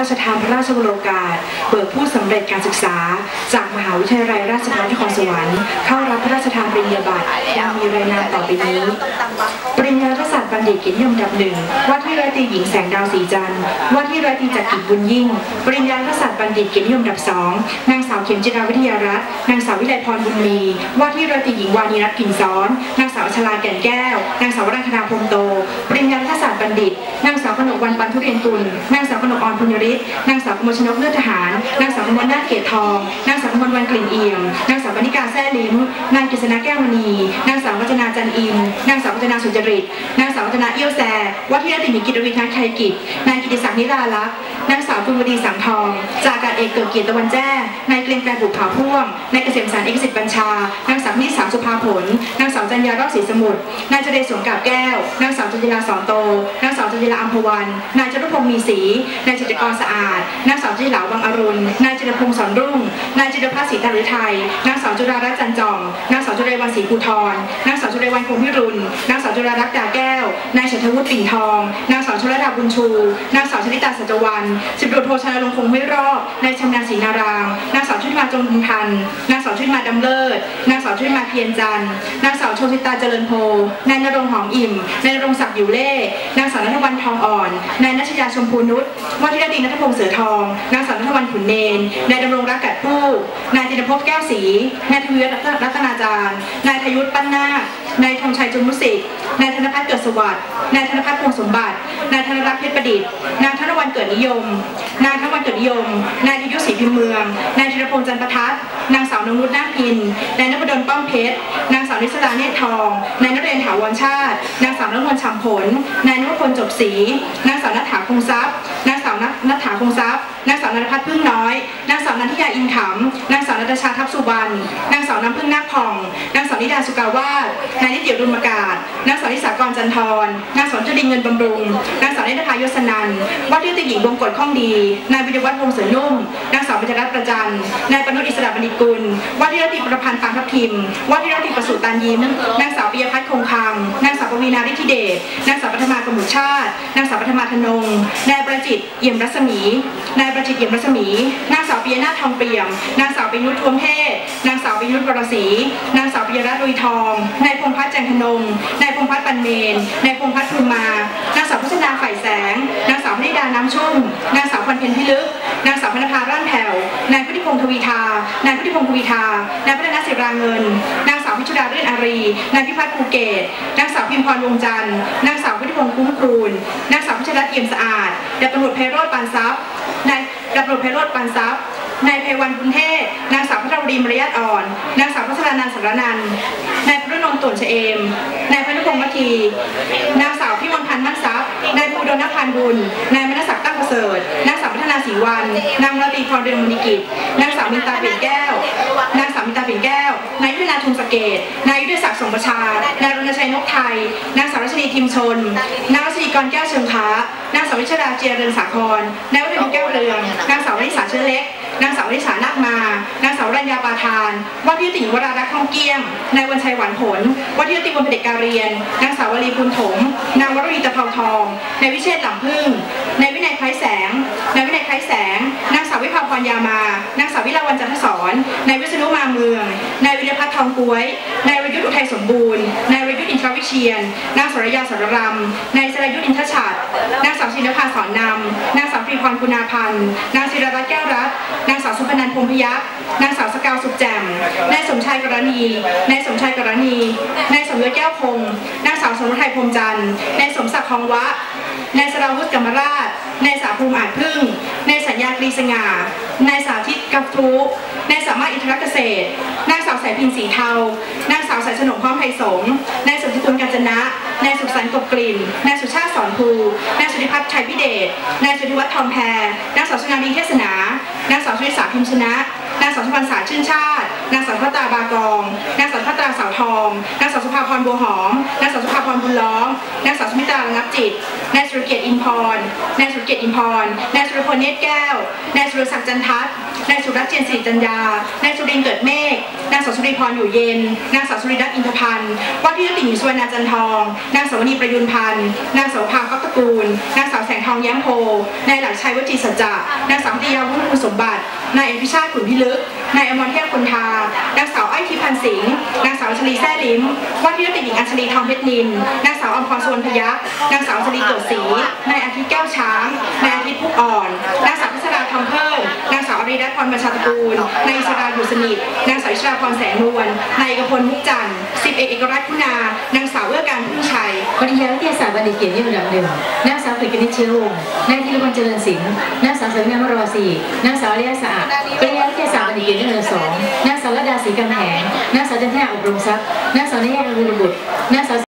ราชทานพระราชวโรกาศเบิกผู้สำเร็จการศึกษา จากมหาวิทยาลัยราชภัฏนครสวรรค์เข้ารับพระราชทานปริญญาบัตรดังมีรายงานต่อไปนี้ ปริญญาศาสตร์ บัณฑิตเกียรตินิยมดับหนึ่งว่าที่ร้อยตีหญิงแสงดาวสีจันทร์ว่าที่ร้อยตีจักริดบุญยิ่ง ปริญญารัฐศาสตร์บัณฑิตเกียรตินิยมดับสองนางสาวเข็มจิราวิทยารัตน์นางสาววิไลพรบุญมี ว่าที่ร้อยตีหญิงวานีรัตน์กิ่นซ้อน นางสาวชลาแก่นแก้ว นางสาวรังคณาพรมโต ปริญญารัฐศาสตร์บัณฑิต นางสาวกนกวันปันทุเรียนกุล นางสาวกนกอ่อนพุญยฤทธิ์นางสาวกมลชนกเลือดทหาร นางสาวกมลนาถเกตทอง นางสาวกมลวันกลิ่นเอี่ยม นางสาวปณิกาแซ่ลิ้มนางกฤษณาแก้วมณี นางสาววัจนาจันอิน นางสาววัจนาสุจริต นางสาวสาวัฒนาเอี้ยวแซวัฒนติมิกิจวิทยาไทยกิจนายกิติศักดิ์นิราลักษ์นางสาวปุณวดีสังทอง จากอากาศเอกเกิดเกียรติตะวันแจ้นายเกรียงไกรบุกขาพ่วงนายเกษมสารเอกสิทธิ์บัญชานางสาวนิสาสุภาผลนางสาวจันยารอบศรีสมุทรนายเจเดชสวงกาบแก้วนางสาวจันจิลาสอนโตนางสาวจันจิลาอัมพวันนายจรุพงศ์มีศรีนายจิตกรสะอาดนางสาวจิลาวังอรุณนายจิรพงศ์สอนรุ่งนายจิรพัฒน์ศรีตาฤทัยนางสาวจุฬารัตน์จันจอมนางสาวจุเรวันศรีภูทรนางสาวจุเรวันคงพิรุณนางสาวจุฬารัตน์ดาแก้วนายเฉลิมวุฒิปิ่นทองนางสาวชลดาบุญชูนางสาวชลิตาสัจวรรณสิบตำรวจโทชนรงคงไม่รอบนายชำนาญศรีนาราม นางสาวชุติมาจงพันธ์นางสาวชุติมาดำเลิศ นางสาวชุติมาเพียรจันทร์ นางสาวโชติตาเจริญโพ นายนรงหอมอิ่ม นายนรงศักดิ์อยู่เล่ นางสาวนัทวันทองอ่อน นายนัชยาชมพูนุชว่าที่ดดีนัทพงษ์เสือทอง นางสาวนัทวันขุนเนน นายดำรงรักกัดผู้ นายจินภพแก้วศรีนายทวีรัตนาจารย์ นายทยุทธปั้นนาคนายธงชัยจุมุสิก นายธนพัฒน์เกิดสวัสดิ์ นายธนพัฒน์พงสมบัติ นายธนรักษ์เพชรประดิษฐ์นางธนวันเกิดนิยม นางธนวันเกิดนิยม นายธยุทธศรีพิมเมือง นายธีรพงษ์จันประทัดนางสาวนงนุชนาคพิน นายนพดลป้อมเพชร นางสาวนิสราเนตรทอง นายนเรนถาวรชาติ นางสาวนวลฉ่ำผล นายนวพลจบศรี นางสาวนัฐาคงทรัพย์ นางสาวนัฐาคงทรัพย์ นางสาวนันพัฒน์พึ่งน้อย นางสาวนันทิยาอินขำนาง สาวนัทชาทัพสุบรรณนางสาวน้ำพึ่งนาคผ่อง นางสาวนิดาสุกาวาสนายนิติรุมกาศนางสาวนิสากรจันทรนางสาวจุลินเงินบำรุง นางสาวนิตภายศนันวัดที่ติหญิงวงกฎข้องดี นายวิทยวัฒน์วงศ์เสือนุ่ม นางสาวปัญจรัตน์ประจัน นายปนุษอิสระบัณฑิกุลวัดที่รัติประพันธ์ปางทับทิมวัดที่รัติประสูติตานยิ้ม นางสาวปิยพัฒน์คงคำนางสาวปวีนาฤทธิเดช นางสาวปัทมากมุชชาติ นางสาวปัทมาธนง นายประจิตเอี่ยมรัศมี นายประจิตเอี่ยมรัศมี นางสาวปิยนาทองเปี่ยม นางสาวปิยุทธทวมเทศ นางสาวปิยุทธวรศรี นางสาวปิยรัตน์ลุยทอง นายพงพัฒน์แจงธนง นายพงพัฒน์ปันเมน นายพงพัฒน์ภูมิมา นางสาวพัฒนาฝ่ายแสง นางสาวพนิดาน้ำชุ่ม นางสาวพันเพ็ญพิลึก นางสาวพนภาร่านแผ่ว นายพุทธิพงศ์ทวีทา นายพุทธิพงศ์ทวีทา นายพัฒนาศิราเงิน นางสาวพิชุดารื่นอารี นายพิพัฒน์ภูเกต นางสาวพิมพรวงจันทร์ นางสาวพุทธิพงศ์คุ้มครูนนางสาวพิชรัตน์เอี่ยมสะอาดดาบตำรวจไพโรธปานทรัพย์ นายดาบตำรวจไพโรธปานทรัพย์ นายไพวันบุญเทพนางสาวพัทรวดีมารยาทอ่อน นางสาวพัชรานันสารนันนายพรุนนท์ตุ่นเฉเอม นายพนุพงษ์มัทีนางสาวพิมลพันธ์มั่นทรัพย์ นายภูดลนพันธ์บุญ นายมนศักดิ์ตั้งประเสริฐ นางสาวพัฒนาศรีวัน นางมรตีพรเรืองมณีกิจ นางสาวมินตาเปลี่ยนแก้ว นางสาวมินตาเปลี่ยนแก้ว นายยุทธนาทุนสเกต นายยุทธศักดิ์สงประชา นายรณชัยนกไทย นางสาวรัชนีทิมชน นางรัชนีกรแก้วเชิงค้านางสาววิชราเจียเรืองสาคร นายวัฒนแก้วเรือง นางสาววริษาเชื้อเล็ก มา นางสาวรัญญาปาทาน ว่าที่ติ่งวรารักษ์ทองเกี้ยง นายวันชัยหวานผล ว่าที่ติวงเผด็จการเรียน นางสาววลีพุนถม นางวรวีตะเภาทอง นายวิเชษหลังพึ่ง นายวินัยคล้ายแสง นายวินัยคล้ายแสง นางสาววิภาพรยามา นางสาววิลาวันจันทศร นายวิษณุมาเมือง นายวิรพัฒน์ทองกล้วย นายวรยุทธ์อุทัยสมบูรณ์ นายวรยุทธ์อินทรวิเชียน นางสรยาสรรำนายสรยุทธ์อินทชัดนางสาวชินภาสอนนำน วีพรคุณาพันธ์นางศิรรัตน์แก้วรัตน์นางสาวสุพนันท์พงพยัคนางสาวสกาวสุขแจ่มนายสมชายกรณีนายสมชายกรณีนายสมยศแก้วคงนางสาวสมรไทยพรมจันทร์นายสมศักดิ์ทองวะนายสราวุฒิกรรมราชนายสาภูมิอาจพึ่งนาย สัญญากรีสง่านายสาธิตกัฟทุนายสามารถอินทรเกษตร นางสาวสายพินสีเทานางสาวสายสนมพร้อมไทยสงนายสุทธิพลกาญจนะ นายสุขสันต์กบกลิ่น นายสุชาติสอนภูนายสุธิพัฒน์ชัยพิเดช นายสุธิวัฒน์ทองแพร นางสาวชนาดีเทศนา นางสาวชุริสาพิมพ์ชนะ นางสาวสุพรรณสาชื่นชาติ นางสาวพัตตาบากอง นางสาวพัตตาสาวทอง นางสาวสุภาพรบัวหอม รับจิต นายสุรเกียรติอินพร นายสุรเกียรติอินพร นายสุรพลเนตรแก้ว นายสุรศักดิ์จันทัศน์นายสุรัตน์เจียนศรีจันยา นายสุรินเกิดเมฆ นางสาวสุริพรอยู่เย็น นางสาวสุริรัตน์อินทพันธ์ ว่าที่ติ่งสุวรรณาจันทอง นางสาวนีประยุนพันธ์ นางสาวพากัป แสงทองแย้มโพนายหลักชัยวจีสัจจะนางสาวติยาวุฒิคุณสมบัติ นายเอพิชาติขุนพิลึก นายอมรเทพคุณทานางสาวไอ้ทิพันธ์สิงห์นางสาวชลีแซ่ลิ้มว่าที่ติ่งหญิงอัญชลีทองเพชรนิน นางสาวอมพรสวนพยัคฆ์นางสาวชลีเกิดศรีนายอาทิตย์แก้วช้าง นายอาทิตย์ผู้อ่อน นางสาวพิศดาทองเพิ่มนาง อริรัตน์พรประชาตระกูลนายอิสราอยู่สนิท นางสาวอิสราพรแสงนวลนายเอกพลมุกจันทร์สิบเอกเอกรัตน์คุณานางสาวเอื้อการพึ่งชัยปริญญาวิทยาศาสตร์บัณฑิตเกียรตินิยมอันดับหนึ่งนางสาวกฤษณิชเชื้อวงศ์นายธีรพลเจริญศิลป์นางสาวสวินามรอสีนางสาวเลียสะอาดปริญญาวิทยาศาสตร์บัณฑิตเกียรตินิยมอันดับสองนางสาวระดาศรีกำแหงนางสาวจันทนาอบรมทรัพย์นางสาวนายาอรุณบุตรนางสาว